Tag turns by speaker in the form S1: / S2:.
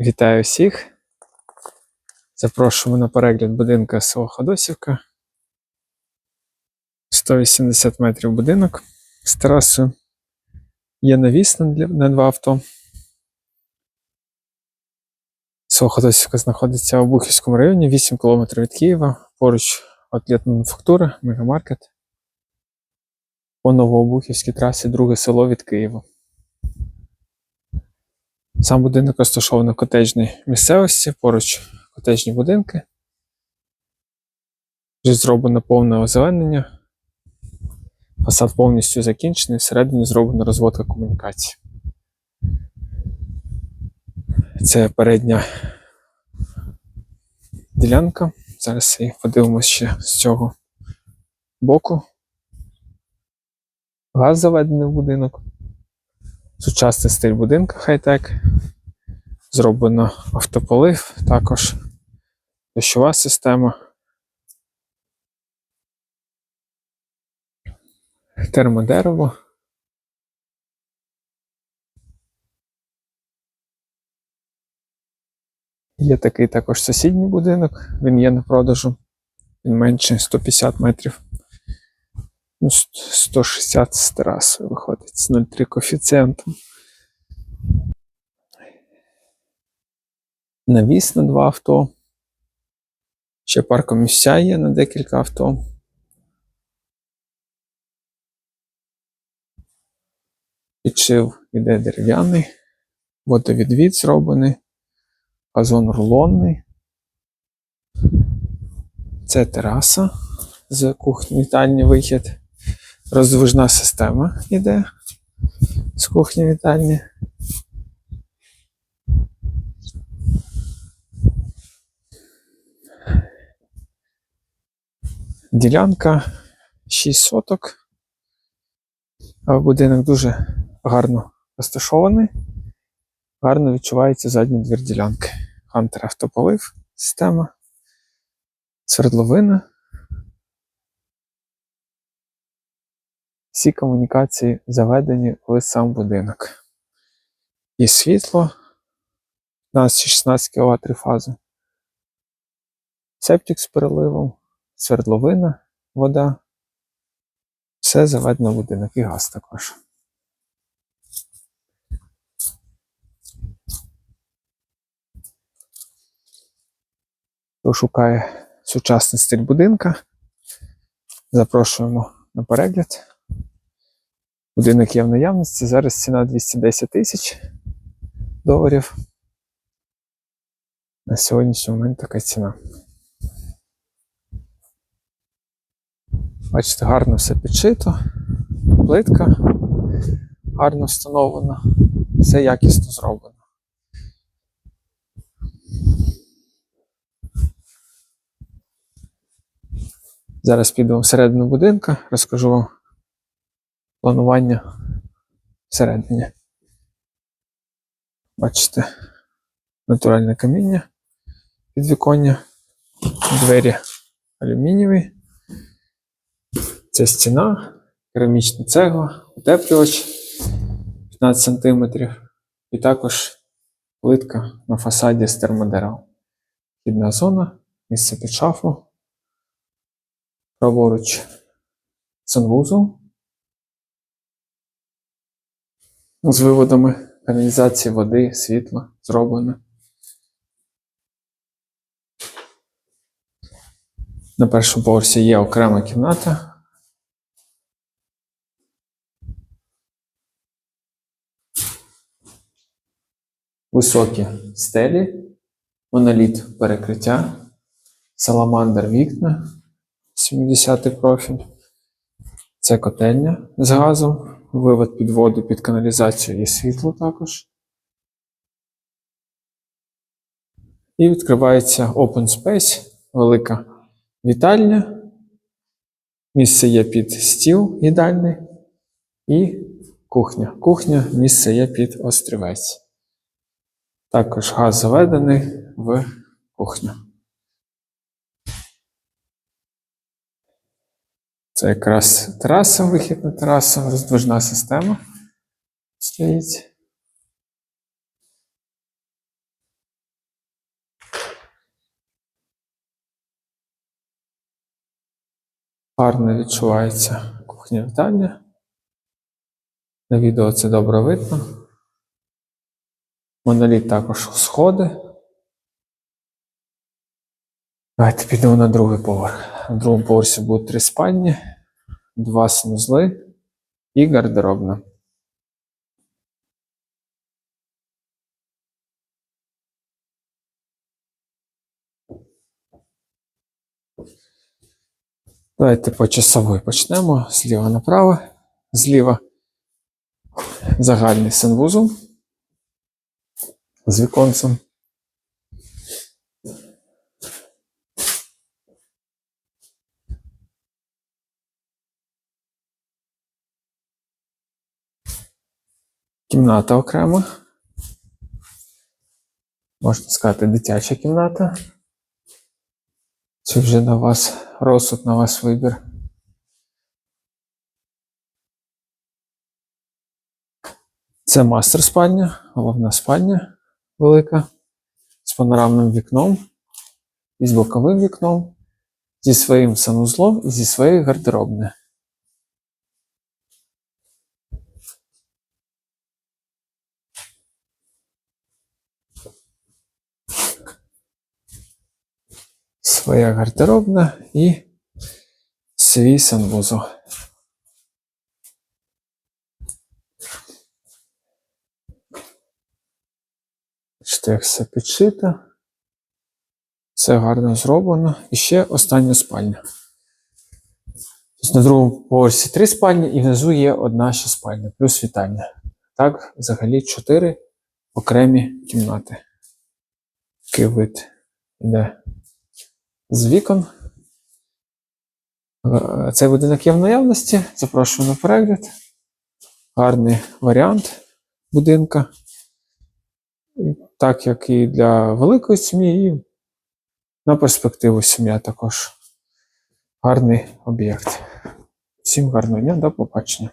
S1: Вітаю всіх. Запрошуємо на перегляд будинка село Ходосівка. 180 метрів будинок з терасою. Є навіс на два авто. Село Ходосівка знаходиться у Бухівському районі, 8 км від Києва. Поруч атлет мануфактура, мегамаркет. По Новообухівській трасі друге село від Києва. Сам будинок розташований в котеджній місцевості, поруч котеджні будинки. Вже зроблено повне озеленення. Фасад повністю закінчений, всередині зроблена розводка комунікацій. Це передня ділянка. Зараз її подивимося ще з цього боку. Газ заведений в будинок. Сучасний стиль будинка хай-тек. Зроблено автополив, також дощова система. Термодерево. Є такий також сусідній будинок, він є на продажу. Він менше 150 метрів. Ну, 160 з терасою виходить з 0,3 коефіцієнтом. Навіс на два авто. Ще паркомісця є на декілька авто. Підшив іде дерев'яний, водовідвід зроблений, газон рулонний. Це тераса з кухні вітальні вихід. Роздвижна система йде з кухні вітальні. Ділянка 6 соток. А Будинок дуже гарно розташований. Гарно відчувається задній двір ділянки. Хантер автополив система, свердловина. Всі комунікації заведені в сам будинок. І світло 15-16 кВт трифазу. Септик з переливом, свердловина, вода. Все заведено в будинок і газ також. Хто шукає сучасний стиль будинка, запрошуємо на перегляд. Будинок є в наявності. Зараз ціна 210 тисяч доларів. На сьогоднішній момент така ціна. Бачите, гарно все підшито, плитка гарно встановлена, все якісно зроблено. Зараз підемо всередину будинка, розкажу вам планування всередині. Бачите, натуральне каміння, підвіконня, двері алюмінієві. Це стіна, керамічна цегла, утеплювач 15 см. І також плитка на фасаді з термодерев. Вхідна зона, місце під шафу. Праворуч санвузол з виводами каналізації води, світла зроблено. На першому поверсі є окрема кімната. Високі стелі, моноліт перекриття, саламандр вікна, 70 профіль. Це котельня з газом, вивод під воду під каналізацію і світло також. І відкривається Open Space, велика вітальня. Місце є під стіл їдальний і кухня. Кухня, місце є під острівець. Також газ заведений в кухню. Це якраз траса, вихід на трасу, роздвижна система стоїть. Гарно відчувається кухня вітання. На відео це добре видно. Моноліт також сходи. Давайте підемо на другий поверх. На другому поверсі будуть три спальні, два санузли і гардеробна. Давайте по часовій почнемо зліва направо. Зліва загальний санвузол з віконцем. Кімната окрема. Можна сказати, дитяча кімната. Це вже на вас розсуд, на вас вибір. Це мастер спальня, головна спальня велика, з панорамним вікном і з боковим вікном, зі своїм санузлом і зі своєю гардеробною. Своя гардеробна і свій санвузол. Як все підшито. Все гарно зроблено. І ще остання спальня. Тобто на другому поверсі три спальні, і внизу є одна ще спальня, плюс вітальня. Так, взагалі чотири окремі кімнати. Такий вид іде з вікон. Е, Цей будинок є в наявності. Запрошую на перегляд. Гарний варіант будинка. Так як і для великої сім'ї, і на перспективу сім'я також гарний об'єкт. Всім гарного дня, до побачення.